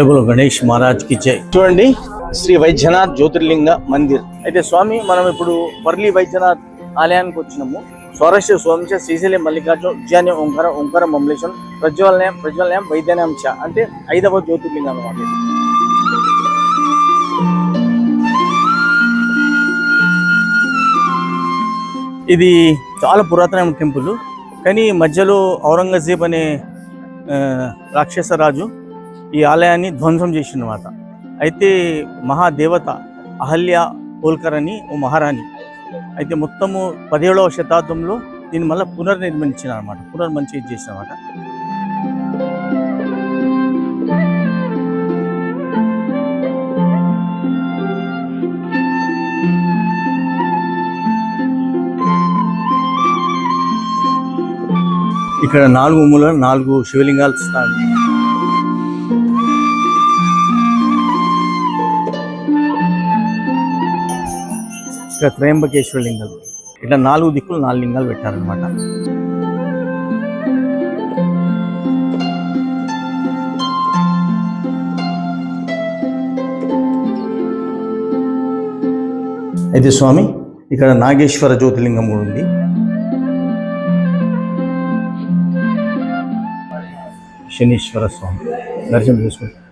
జయగురు గణేష్ మహారాజ్కి జై చూడండి శ్రీ వైద్యనాథ్ జ్యోతిర్లింగ మందిర్. అయితే స్వామి మనం ఇప్పుడు వర్లి వైద్యనాథ్ ఆలయానికి వచ్చినాము. స్వరస్య స్వామిచ శ్రీశైలి మల్లికార్జున ఉజ్జాని ఓంకార ఓంకార మమలేశ్వరం ప్రజ్వలయం ప్రజ్వలయం చ అంటే ఐదవ జ్యోతిర్లింగం అన్నమాట ఇది. చాలా పురాతన టెంపుల్. కానీ మధ్యలో ఔరంగజేబ్ అనే రాక్షస రాజు ఈ ఆలయాన్ని ధ్వంసం చేసిందన్నమాట. అయితే మహాదేవత అహల్య హోల్కర్ అని ఓ మహారాణి. అయితే మొత్తము పదిహేడవ శతాబ్దంలో దీన్ని మళ్ళీ పునర్నిర్మించిన అనమాట పునర్మంచి చేసిన అనమాట ఇక్కడ నాలుగు మూల నాలుగు శివలింగాలు స్థానం. ఇక్కడ త్రయంబకేశ్వర లింగాలు. ఇట్లా నాలుగు దిక్కులు నాలుగు లింగాలు పెట్టారనమాట అయితే స్వామి ఇక్కడ నాగేశ్వర జ్యోతిలింగం కూడా ఉంది. శనీశ్వర స్వామి. దర్శనం చేసుకుంటాం.